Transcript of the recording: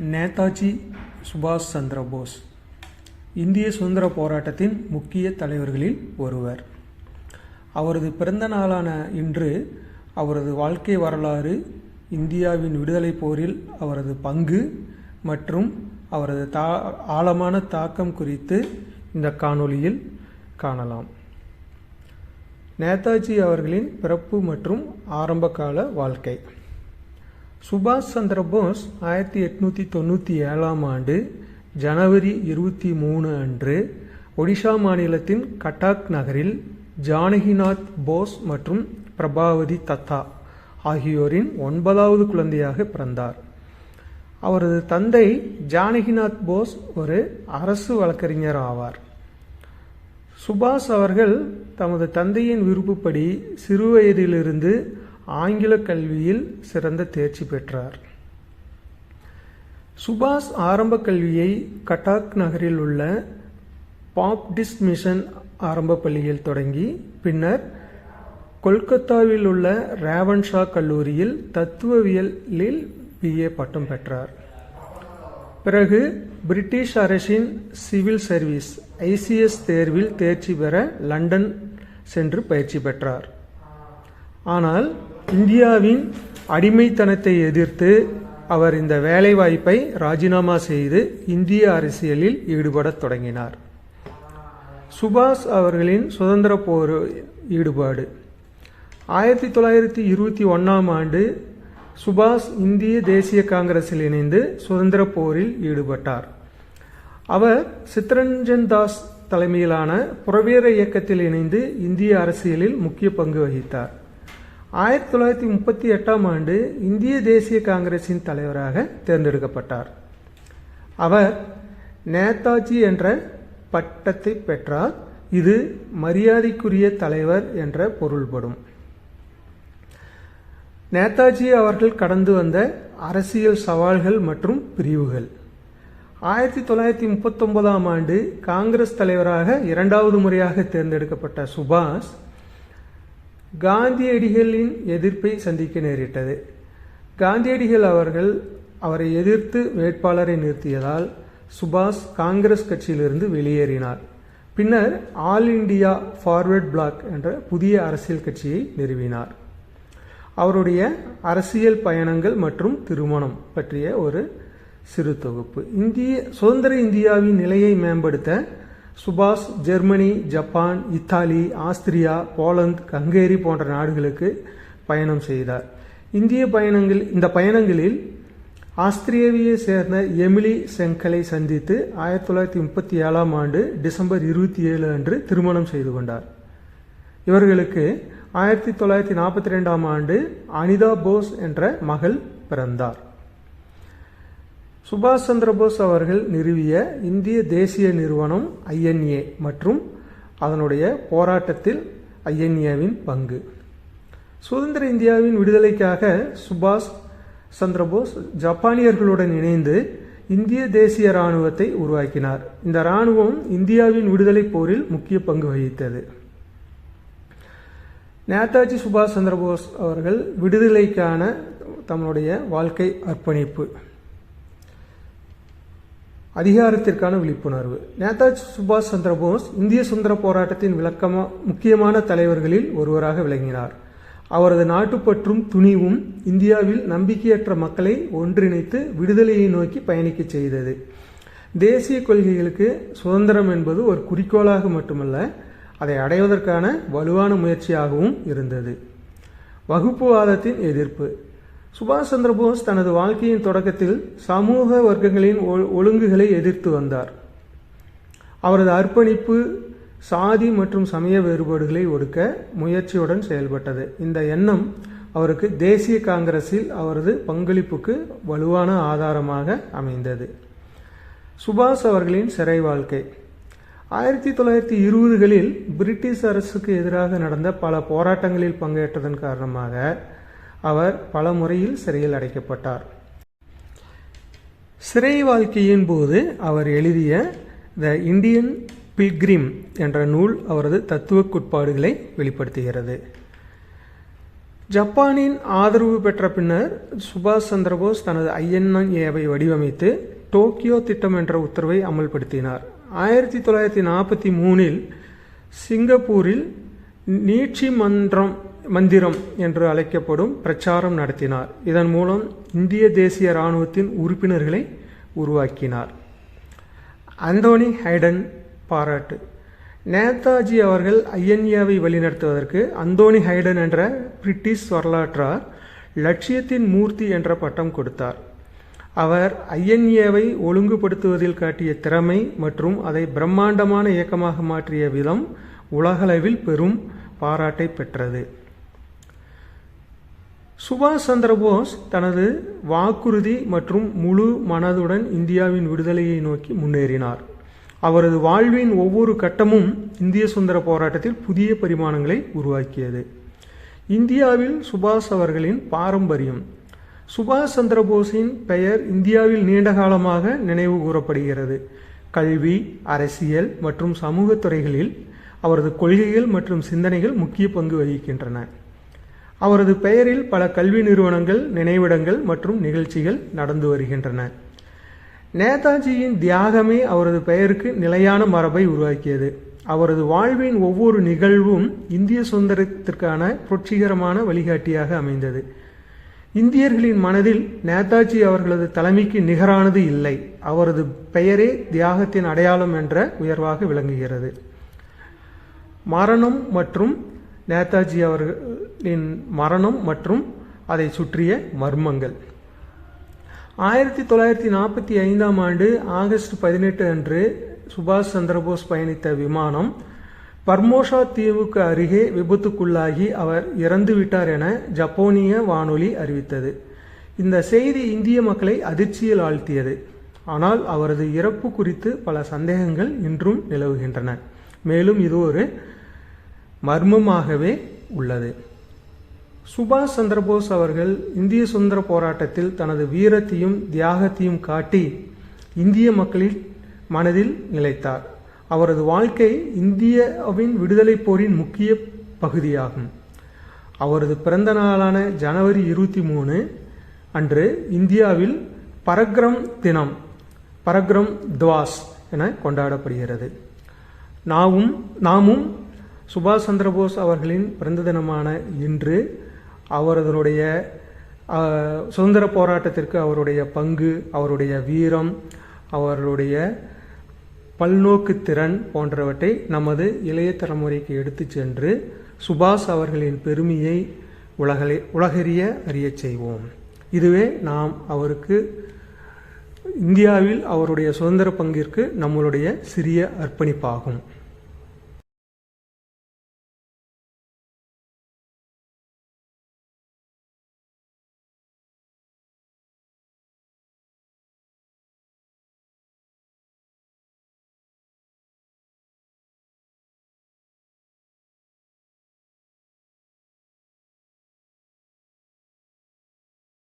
நேதாஜி சுபாஷ் சந்திர போஸ் இந்திய சுதந்திர போராட்டத்தின் முக்கிய தலைவர்களில் ஒருவர். அவரது பிறந்த நாளான இன்று அவரது வாழ்க்கை வரலாறு இந்தியாவின் விடுதலைப் போரில் அவரது பங்கு மற்றும் அவரது தா ஆழமான தாக்கம் குறித்து இந்த காணொளியில் காணலாம். நேதாஜி அவர்களின் பிறப்பு மற்றும் ஆரம்பகால வாழ்க்கை. சுபாஷ் சந்திர போஸ் ஆயிரத்தி எட்நூற்றி தொண்ணூற்றி ஏழாம் ஆண்டு ஜனவரி இருபத்தி மூணு அன்று ஒடிஷா மாநிலத்தின் கட்டாக் நகரில் ஜானகிநாத் போஸ் மற்றும் பிரபாவதி தத்தா ஆகியோரின் ஒன்பதாவது குழந்தையாக பிறந்தார். அவரது தந்தை ஜானகிநாத் போஸ் ஒரு அரசு வழக்கறிஞர் ஆவார். சுபாஷ் அவர்கள் தமது தந்தையின் விருப்பப்படி சிறுவயதிலிருந்து ஆங்கில கல்வியில் சிறந்த தேர்ச்சி பெற்றார். சுபாஷ் ஆரம்ப கல்வியை கட்டாக் நகரில் உள்ள பாப்டிஸ்ட் மிஷன் ஆரம்ப பள்ளியில் தொடங்கி பின்னர் கொல்கத்தாவில் உள்ள ரேவன்ஷா கல்லூரியில் தத்துவவியலில் பிஏ பட்டம் பெற்றார். பிறகு பிரிட்டிஷ் அரசின் சிவில் சர்வீஸ் ஐசிஎஸ் தேர்வில் தேர்ச்சி பெற லண்டன் சென்று பயிற்சி பெற்றார். ஆனால் இந்தியாவின் அடிமைத்தனத்தை எதிர்த்து அவர் இந்த வேலைவாய்ப்பை ராஜினாமா செய்து இந்திய அரசியலில் ஈடுபடத் தொடங்கினார். சுபாஷ் அவர்களின் சுதந்திர போர் ஈடுபாடு. ஆயிரத்தி தொள்ளாயிரத்தி இருபத்தி ஒன்றாம் ஆண்டு சுபாஷ் இந்திய தேசிய காங்கிரஸில் இணைந்து சுதந்திர போரில் ஈடுபட்டார். அவர் சித்ரஞ்சன் தாஸ் தலைமையிலான புறவீர இயக்கத்தில் இணைந்து இந்திய அரசியலில் முக்கிய பங்கு வகித்தார். ஆயிரத்தி தொள்ளாயிரத்தி முப்பத்தி எட்டாம் ஆண்டு இந்திய தேசிய காங்கிரசின் தலைவராக தேர்ந்தெடுக்கப்பட்டார். அவர் நேதாஜி என்ற பட்டத்தை பெற்றார். இது மரியாதைக்குரிய தலைவர் என்ற பொருள்படும். நேதாஜி அவர்கள் கடந்து வந்த அரசியல் சவால்கள் மற்றும் பிரிவுகள். ஆயிரத்தி தொள்ளாயிரத்தி முப்பத்தொன்பதாம் ஆண்டு காங்கிரஸ் தலைவராக இரண்டாவது முறையாக தேர்ந்தெடுக்கப்பட்ட சுபாஷ் காந்தியடிகளின் எதிர்ப்பை சந்திக்க நேரிட்டது. காந்தியடிகள் அவர்கள் அவரை எதிர்த்து வேட்பாளரை நிறுத்தியதால் சுபாஷ் காங்கிரஸ் கட்சியிலிருந்து வெளியேறினார். பின்னர் ஆல் இண்டியா ஃபார்வர்ட் பிளாக் என்ற புதிய அரசியல் கட்சியை நிறுவினார். அவருடைய அரசியல் பயணங்கள் மற்றும் திருமணம் பற்றிய ஒரு சிறு தொகுப்பு. இந்திய சுதந்திர இந்தியாவின் நிலையை மேம்படுத்த சுபாஷ் Germany Japan Italy Austria Poland Hungary போன்ற நாடுகளுக்கு பயணம் செய்தார். இந்திய பயணங்கள் இந்த பயணங்களில் ஆஸ்திரேலியாவை சேர்ந்த எமிலி செங்கலை சந்தித்து ஆயிரத்தி தொள்ளாயிரத்தி முப்பத்தி ஏழாம் ஆண்டு டிசம்பர் இருபத்தி ஏழு அன்று திருமணம் செய்து கொண்டார். இவர்களுக்கு ஆயிரத்தி தொள்ளாயிரத்தி நாற்பத்தி ரெண்டாம் ஆண்டு அனிதா போஸ் என்ற மகள் பிறந்தார். சுபாஷ் சந்திரபோஸ் அவர்கள் நிறுவிய இந்திய தேசிய நிறுவனம் ஐஎன்ஏ மற்றும் அதனுடைய போராட்டத்தில் ஐஎன்ஏவின் பங்கு. சுதந்திர இந்தியாவின் விடுதலைக்காக சுபாஷ் சந்திரபோஸ் ஜப்பானியர்களுடன் இணைந்து இந்திய தேசிய இராணுவத்தை உருவாக்கினார். இந்த இராணுவம் இந்தியாவின் விடுதலை போரில் முக்கிய பங்கு வகித்தது. நேதாஜி சுபாஷ் சந்திரபோஸ் அவர்கள் விடுதலைக்கான தம்முடைய வாழ்க்கை அர்ப்பணிப்பு. அதிகாரத்திற்கான விழிப்புணர்வு. நேதாஜி சுபாஷ் சந்திரபோஸ் இந்திய சுதந்திர போராட்டத்தின் விளக்கமா முக்கியமான தலைவர்களில் ஒருவராக விளங்கினார். அவரது நாட்டுப்பற்றும் துணிவும் இந்தியாவில் நம்பிக்கையற்ற மக்களை ஒன்றிணைத்து விடுதலையை நோக்கி பயணிக்க செய்தது. தேசிய கொள்கைகளுக்கு சுதந்திரம் என்பது ஒரு குறிக்கோளாக மட்டுமல்ல அதை அடைவதற்கான வலுவான முயற்சியாகவும் இருந்தது. வகுப்புவாதத்தின் எதிர்ப்பு. சுபாஷ் சந்திரபோஸ் தனது வாழ்க்கையின் தொடக்கத்தில் சமூக வர்க்கங்களின் ஒழுங்குகளை எதிர்த்து வந்தார். அவரது அர்ப்பணிப்பு சாதி மற்றும் சமய வேறுபாடுகளை ஒடுக்க முயற்சியுடன் செயல்பட்டது. இந்த எண்ணம் அவருக்கு தேசிய காங்கிரஸில் அவரது பங்களிப்புக்கு வலுவான ஆதாரமாக அமைந்தது. சுபாஷ் அவர்களின் சிறை வாழ்க்கை. ஆயிரத்தி தொள்ளாயிரத்தி இருபதுகளில் பிரிட்டிஷ் அரசுக்கு எதிராக நடந்த பல போராட்டங்களில் பங்கேற்றதன் காரணமாக அவர் பல முறையில் சிறையில் அடைக்கப்பட்டார். சிறை வாழ்க்கையின் போது அவர் எழுதிய த இந்தியன் பில்கிரிம் என்ற நூல் அவரது தத்துவ கோட்பாடுகளை வெளிப்படுத்துகிறது. ஜப்பானின் ஆதரவு பெற்ற பின்னர் சுபாஷ் சந்திரபோஸ் தனது ஐஎன்ஏவை வடிவமைத்து டோக்கியோ திட்டம் என்ற உத்தரவை அமல்படுத்தினார். ஆயிரத்தி தொள்ளாயிரத்தி நாற்பத்தி மூணில் சிங்கப்பூரில் நீட்சி மன்றம் மந்திரம் என்று அழைக்கப்படும் பிரச்சாரம் நடத்தினார். இதன் மூலம் இந்திய தேசிய இராணுவத்தின் உறுப்பினர்களை உருவாக்கினார். அந்தோனி ஹைடன் பாராட்டு. நேதாஜி அவர்கள் ஐஎன்ஏவை வழிநடத்துவதற்கு அந்தோனி ஹைடன் என்ற பிரிட்டிஷ் வரலாற்றார் லட்சியத்தின் மூர்த்தி என்ற பட்டம் கொடுத்தார். அவர் ஐஎன்ஏவை ஒழுங்குபடுத்துவதில் காட்டிய திறமை மற்றும் அதை பிரம்மாண்டமான இயக்கமாக மாற்றிய விதம் உலகளவில் பெரும் பாராட்டை பெற்றது. சுபாஷ் சந்திரபோஸ் தனது வாக்குறுதி மற்றும் முழு மனதுடன் இந்தியாவின் விடுதலையை நோக்கி முன்னேறினார். அவரது வாழ்வின் ஒவ்வொரு கட்டமும் இந்திய சுதந்திர போராட்டத்தில் புதிய பரிமாணங்களை உருவாக்கியது. இந்தியாவில் சுபாஷ் அவர்களின் பாரம்பரியம். சுபாஷ் சந்திரபோஸின் பெயர் இந்தியாவில் நீண்ட காலமாக நினைவு கூறப்படுகிறது. கல்வி அரசியல் மற்றும் சமூக துறைகளில் அவரது கொள்கைகள் மற்றும் சிந்தனைகள் முக்கிய பங்கு வகிக்கின்றன. அவரது பெயரில் பல கல்வி நிறுவனங்கள் நினைவிடங்கள் மற்றும் நிகழ்ச்சிகள் நடந்து வருகின்றன. நேதாஜியின் தியாகமே அவரது பெயருக்கு நிலையான மரபை உருவாக்கியது. அவரது வாழ்வின் ஒவ்வொரு நிகழ்வும் இந்திய சுதந்திரத்திற்கான புரட்சிகரமான வழிகாட்டியாக அமைந்தது. இந்தியர்களின் மனதில் நேதாஜி அவர்களது தலைமைக்கு நிகரானது இல்லை. அவரது பெயரே தியாகத்தின் அடையாளம் என்ற உயர்வாக விளங்குகிறது. மரணம் மற்றும் நேதாஜி அவர்களின் மரணம் மற்றும் அதை சுற்றிய மர்மங்கள். ஆயிரத்தி தொள்ளாயிரத்தி நாற்பத்தி ஐந்தாம் ஆண்டு ஆகஸ்ட் பதினெட்டு அன்று சுபாஷ் சந்திரபோஸ் பயணித்த விமானம் பர்மோஷா தீவுக்கு அருகே விபத்துக்குள்ளாகி அவர் இறந்துவிட்டார் என ஜப்போனிய வானொலி அறிவித்தது. இந்த செய்தி இந்திய மக்களை அதிர்ச்சியில் ஆழ்த்தியது. ஆனால் அவரது இறப்பு குறித்து பல சந்தேகங்கள் இன்றும் நிலவுகின்றன. மேலும் இது ஒரு மர்மமாகவே உள்ளது. சுபாஷ் சந்திரபோஸ் அவர்கள் இந்திய சுதந்திர போராட்டத்தில் தனது வீரத்தையும் தியாகத்தையும் காட்டி இந்திய மக்களின் மனதில் நிலைத்தார். அவரது வாழ்க்கை இந்தியாவின் விடுதலை போரின் முக்கிய பகுதியாகும். அவரது பிறந்த நாளான ஜனவரி இருபத்தி மூணு அன்று இந்தியாவில் பரக்ரம் தினம் பரக்ரம் துவாஸ் என கொண்டாடப்படுகிறது. நாமும் நாமும் சுபாஷ் சந்திரபோஸ் அவர்களின் பிறந்த தினமான இன்று அவரதனுடைய சுதந்திர போராட்டத்திற்கு அவருடைய பங்கு அவருடைய வீரம் அவர்களுடைய பல்நோக்கு திறன் போன்றவற்றை நமது இளைய தலைமுறைக்கு எடுத்து சென்று சுபாஷ் அவர்களின் பெருமையை உலகலை உலகறிய அறியச் செய்வோம். இதுவே நாம் அவருக்கு இந்தியாவில் அவருடைய சுதந்திர பங்கிற்கு நம்மளுடைய சிறிய அர்ப்பணிப்பாகும்.